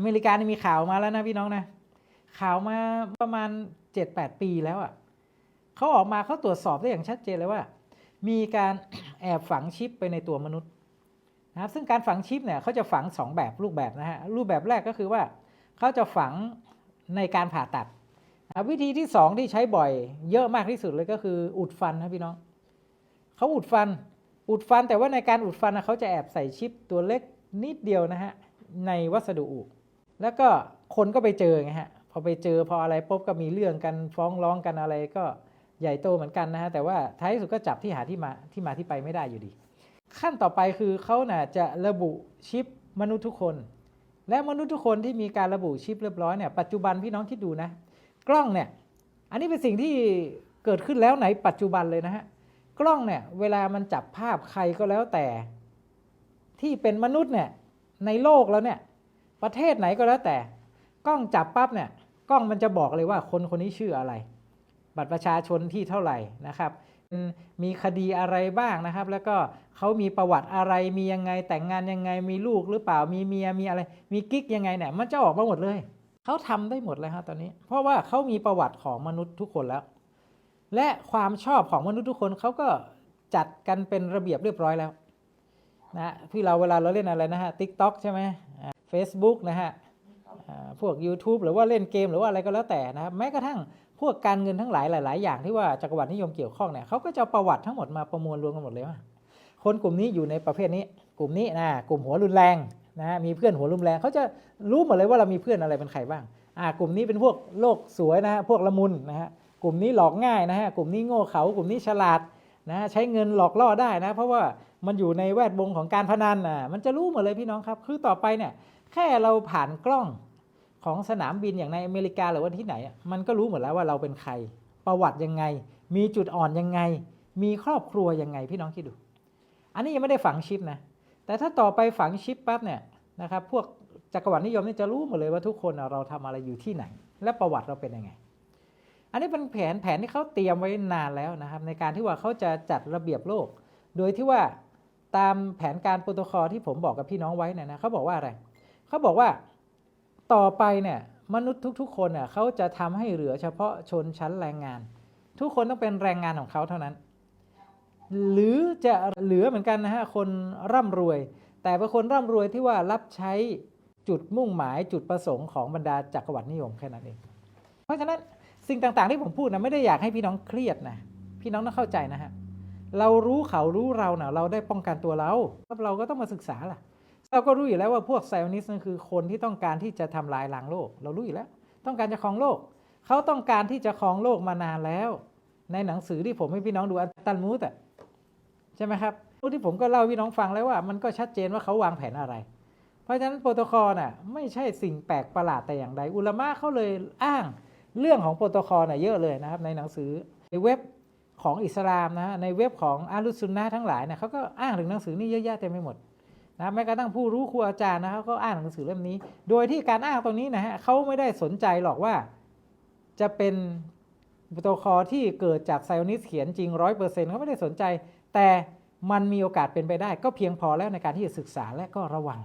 อเมริกานี่มีข่าวมาแล้วนะพี่น้องนะ ข่าวมาประมาณ 7-8 ปีแล้วอะ่ะเขาออกมาเขาตรวจสอบได้อย่างชัดเจนเลยว่า มีการแอบฝังชิปไปในตัวมนุษย์นะครับซึ่งการฝังชิปเนี่ยเขาจะฝัง 2 แบบรูปแบบนะฮะรูปแบบแรกก็คือว่าเขาจะฝังในการผ่าตัดนะวิธีที่ 2 ที่ใช้บ่อย เยอะมากที่สุดเลยก็คืออุดฟันนะพี่น้องเขาอุดฟัน อุดฟันแต่ว่าในการอุดฟันนะเขาจะแอบใส่ชิปตัวเล็กนิดเดียวนะฮะในวัสดุอุ แล้วก็คนก็ไปเจอไงฮะพอไปเจอพออะไรปุ๊บก็มีเรื่องกันฟ้องร้องกันอะไรก็ใหญ่โตเหมือนกันนะฮะแต่ว่าท้ายสุดก็จับที่หาที่มาที่มาที่ไปไม่ได้อยู่ดี ขั้นต่อไปคือเขาน่ะจะระบุชิปมนุษย์ทุกคน และมนุษย์ทุกคนที่มีการระบุชิปเรียบร้อยเนี่ยปัจจุบันพี่น้องคิดดูนะ กล้องเนี่ยอันนี้เป็นสิ่งที่เกิดขึ้นแล้วในปัจจุบันเลยนะฮะกล้องเนี่ยเวลามันจับภาพใครก็แล้วแต่ ที่เป็นมนุษย์เนี่ยในโลกแล้วเนี่ย ประเทศไหนก็แล้วแต่ กล้องจับปั๊บเนี่ยกล้องมันจะบอกเลยว่าคนคนนี้ชื่ออะไร บัตรประชาชนที่เท่าไหร่นะครับมีคดีอะไรบ้างนะครับ แล้วก็เขามีประวัติอะไรมียังไงแต่งงานยังไงมีลูกหรือเปล่ามีเมียมีอะไร มีกิ๊กยังไงเนี่ยมันจะออกมาหมดเลยเขาทำได้หมดเลยฮะตอนนี้ เพราะว่าเขามีประวัติของมนุษย์ทุกคนแล้ว และความชอบของมนุษย์ทุกคนเขาก็จัดกันเป็นระเบียบเรียบร้อยแล้วนะพี่เราเวลาเราเล่นอะไรนะฮะทิกต็อกใช่ไหม Facebook นะฮะพวก YouTube หรือว่าเล่นเกมหรือว่าอะไรก็แล้วแต่นะครับแม้กระทั่งพวกการเงินทั้งหลายหลาย ๆ อย่างที่ว่าจักรวรรดินิยมเกี่ยวข้องเนี่ยเขาก็จะประวัติทั้งหมดมาประมวลรวมกันหมดเลยว่าคนกลุ่มนี้อยู่ในประเภทนี้ กลุ่มนี้นะกลุ่มหัวรุนแรงนะมีเพื่อนหัวรุนแรงเขาจะรู้หมดเลยว่าเรามีเพื่อนอะไรเป็นใครบ้างอ่ากลุ่มนี้เป็นพวกโลกสวยนะฮะพวกละมุนนะฮะกลุ่มนี้หลอกง่ายนะฮะกลุ่มนี้โง่เขากลุ่มนี้ฉลาดนะฮะใช้เงินหลอกล่อได้นะ เพราะว่ามันอยู่ในแวดวงของการพนันอะมันจะรู้หมดเลยพี่น้องครับ คือต่อไปเนี่ย แค่เราผ่านกล้องของสนามบินอย่างในอเมริกาหรือว่าที่ไหน มันก็รู้หมดแล้วว่าเราเป็นใคร ประวัติยังไง มีจุดอ่อนยังไง มีครอบครัวยังไงพี่น้องคิดดู อันนี้ยังไม่ได้ฝังชิปนะ แต่ถ้าต่อไปฝังชิปปั๊บเนี่ยนะครับพวกจักรวรรดินิยมนี่จะรู้หมดเลยว่าทุกคนเราทำอะไรอยู่ที่ไหน และประวัติเราเป็นยังไง อันนี้เป็นแผนแผนที่เขาเตรียมไว้นานแล้วนะครับในการที่ว่าเขาจะจัดระเบียบโลก โดยที่ว่าตามแผนการโปรโตคอลที่ผมบอกกับพี่น้องไว้เนี่ยนะเขาบอกว่าอะไรเขาบอกว่าต่อไปเนี่ยมนุษย์ทุก ๆ คนเนี่ยเขาจะทำให้เหลือเฉพาะชนชั้นแรงงาน ทุกคนต้องเป็นแรงงานของเขาเท่านั้น หรือจะเหลือเหมือนกันนะฮะคนร่ำรวย แต่เป็นคนร่ำรวยที่ว่ารับใช้จุดมุ่งหมายจุดประสงค์ของบรรดาจักรวรรดินิยมแค่นั้นเอง เพราะฉะนั้นสิ่งต่างๆที่ผมพูดนะไม่ได้อยากให้พี่น้องเครียดนะพี่น้องต้องเข้าใจนะฮะเรารู้เขารู้เราเนะ่ะเราได้ป้องกันตัวเราเราก็ต้องมาศึกษาล่ะ เราก็รู้อยู่แล้วว่าพวกไซออนิสต์นั่นคือคนที่ต้องการที่จะทำลายล้างโลก เรารู้อยู่แล้ว ต้องการจะครองโลก เขาต้องการที่จะครองโลกมานานแล้ว ในหนังสือที่ผมให้พี่น้องดูอัลตันมูตอะใช่ไหมครับที่ผมก็เล่าพี่น้องฟังแล้วว่า มันก็ชัดเจนว่าเขาวางแผนอะไร เพราะฉะนั้นโปรโตคอลน่ะไม่ใช่สิ่งแปลกประหลาดแต่อย่างใดอุลามะเขาเลยอ้างเรื่องของโปรโตคอลน่ะเยอะเลยนะครับ ในหนังสือในเว็บของอิสลามนะฮะในเว็บของอาลุซุนนะทั้งหลายเนี่ยเขาก็อ้างถึงหนังสือนี่เยอะแยะเต็มไปหมด นะแม้กระทั่งผู้รู้ครูอาจารย์นะครับก็อ่านหนังสือเล่มนี้ โดยที่การอ้างตรงนี้นะฮะเขาไม่ได้สนใจหรอกว่า จะเป็นโปรโตคอลที่เกิดจากไซออนิสเขียนจริงร้อยเปอร์เซ็นต์เขาไม่ได้สนใจ แต่มันมีโอกาสเป็นไปได้ ก็เพียงพอแล้วในการที่จะศึกษาและก็ระวัง